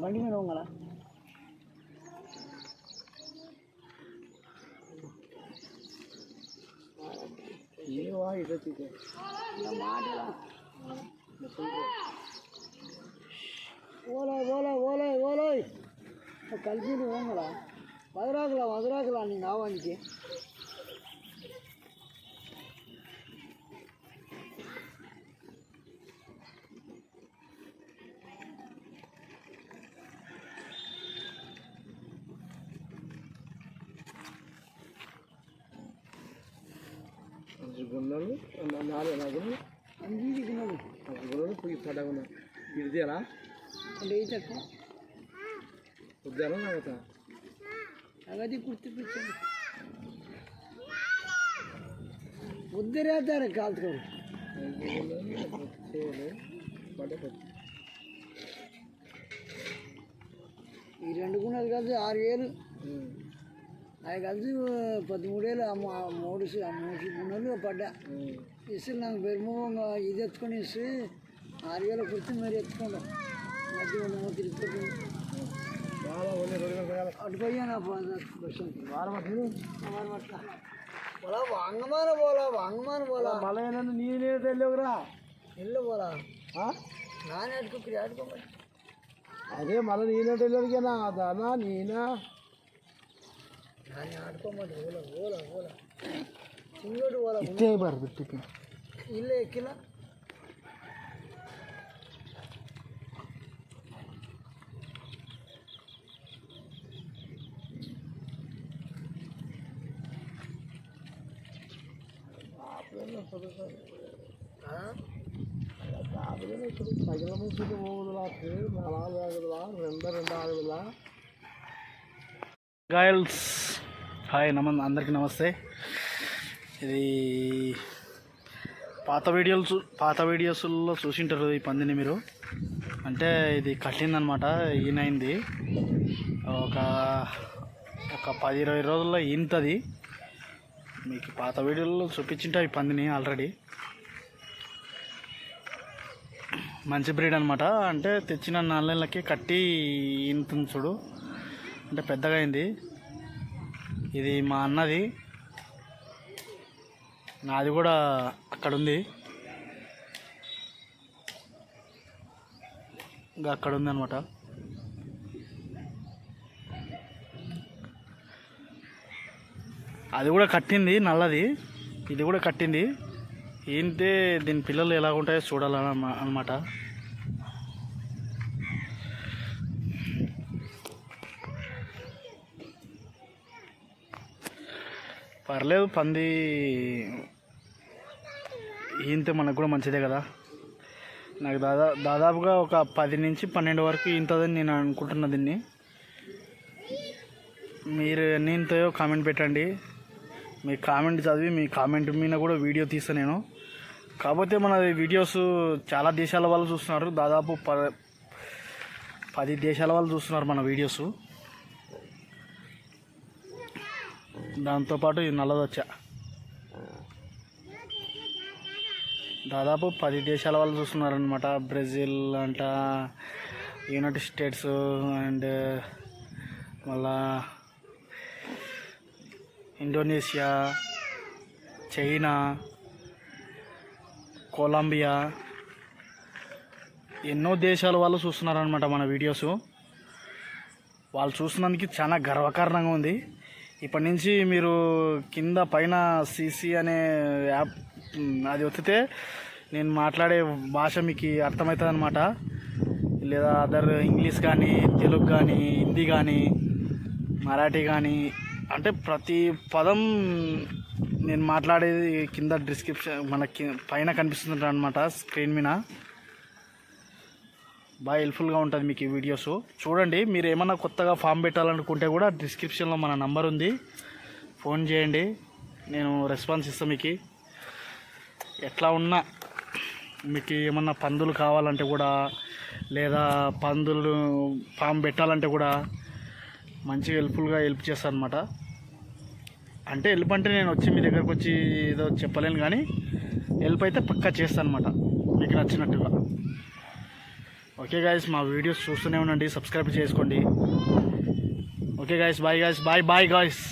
வடிகணுங்களா ஏவா இடத்துக்கு இந்த மாடலாம். ஓலை ஓலை ஓலை ஓலை. கல்வின்னு வேங்களா மதுராக்கலாம் மதுராக்கலாம் நீங்கள் ஆவாண்டிக்கு గున్నలు నాలుగు నాలుగు అంగీకున్నాడు గున్నలు పోయి పడగన. ఇడిదేనా అంటే ఏం తక్కువ ఉద్యానం నాగతా అగది గుర్తుపించండి ఉద్దరేస్తారు కాల్చుకోరు ఈ రెండు గుణాలు కలిసి ఆరు వేలు. అవి కలిసి పదమూడేళ్ళు మూడు ఆ మూడు గుణాలు పడ్డా. ఇస్తే నాకు బెరుముగా ఇది ఎత్తుకొని ఇస్తే ఆరు వేల కుర్తి మరి ఎత్తుకోండి మధ్య ఉన్న మూతి ఇచ్చుకుంటుంది అటు పోయాను పోలా వంగమాన పోలా వంగమాన పోలా. మళ్ళీ నేనే తెలియకురా ఇల్లు పోలా. నాన్న అడుగు ఆడుకోమని అదే మళ్ళీ నేనే తెలియదుకేనా దానా నేనా? ಇಷ್ಟೇ ಬರ್ಬಿಟ್ಟಿಕ್ಕೆ ಇಲ್ಲೇ ಇಕ್ಕಿಲ್ಲ சகலமும் சுட்டு போகுதுலா நாலு ஆகுதுலா ரெண்டு ரெண்டு ஆகுதுலா காயல்ஸ் హాయ్ నమ అందరికీ నమస్తే. ఇది పాత వీడియోలు చూ పాత వీడియోస్లో చూసింటారు ఈ పందిని మీరు. అంటే ఇది కట్టిందనమాట ఈయనైంది. ఒక ఒక పది ఇరవై రోజుల్లో ఈనుతుంది మీకు పాత వీడియోల్లో చూపించింటా ఈ పందిని ఆల్రెడీ. మంచి బ్రీడ్ అనమాట. అంటే తెచ్చిన నాలుగేళ్ళకి కట్టి ఈనుతుంది చూడు. అంటే పెద్దగా అయింది. ఇది మా అన్నది. నాది కూడా అక్కడ ఉంది ఇంకా అక్కడ ఉంది అనమాట అది కూడా కట్టింది నల్లది. ఇది కూడా కట్టింది. ఏంటే దీని పిల్లలు ఎలా ఉంటాయో చూడాలన్న పర్లేదు పంది ఈంతే మనకు కూడా మంచిదే కదా. నాకు దాదా దాదాపుగా ఒక పది నుంచి పన్నెండు వరకు ఈంతదని నేను అనుకుంటున్నా దీన్ని. మీరు ఎన్ని ఇంతయో కామెంట్ పెట్టండి. మీ కామెంట్ చదివి మీ కామెంట్ మీద కూడా వీడియో తీస్తాను నేను. కాకపోతే మన వీడియోస్ చాలా దేశాల వాళ్ళు చూస్తున్నారు. దాదాపు ప పది దేశాల వాళ్ళు చూస్తున్నారు మన వీడియోస్. దాంతోపాటు ఈ నల్లదొచ్చ దాదాపు పది దేశాల వాళ్ళు చూస్తున్నారనమాట బ్రెజిల్ అంట యునైటెడ్ స్టేట్స్ అండ్ మళ్ళా ఇండోనేషియా చైనా కొలంబియా ఎన్నో దేశాల వాళ్ళు చూస్తున్నారనమాట మన వీడియోస్. వాళ్ళు చూసినందుకు చాలా గర్వకారణంగా ఉంది. ఇప్పటి నుంచి మీరు కింద పైన సీసీ అనే యాప్ అది ఒత్తితే నేను మాట్లాడే భాష మీకు అర్థమవుతుంది అనమాట లేదా అదర్ ఇంగ్లీష్ కానీ తెలుగు కానీ హిందీ కానీ మరాఠీ కానీ అంటే ప్రతి పదం నేను మాట్లాడేది కింద డిస్క్రిప్షన్ మన పైన కనిపిస్తుంది అనమాట స్క్రీన్ మీద. బాగా హెల్ప్ఫుల్గా ఉంటుంది మీకు ఈ వీడియోస్ చూడండి మీరు ఏమైనా కొత్తగా ఫామ్ పెట్టాలనుకుంటే కూడా డిస్క్రిప్షన్లో మన నంబర్ ఉంది. ఫోన్ చేయండి నేను రెస్పాన్స్ ఇస్తాను మీకు. ఎట్లా ఉన్నా మీకు ఏమన్నా పందులు కావాలంటే కూడా లేదా పందులు ఫామ్ పెట్టాలంటే కూడా మంచిగా హెల్ప్ఫుల్గా హెల్ప్ చేస్తాను అనమాట అంటే హెల్ప్ అంటే నేను వచ్చి మీ దగ్గరకు వచ్చి ఏదో చెప్పలేను కానీ హెల్ప్ అయితే పక్కా చేస్తాను అనమాట మీకు నచ్చినట్టుగా. ఓకే గాయస్ మా వీడియోస్ చూస్తూనే ఉండండి సబ్స్క్రైబ్ చేసుకోండి. Okay guys bye guys bye bye guys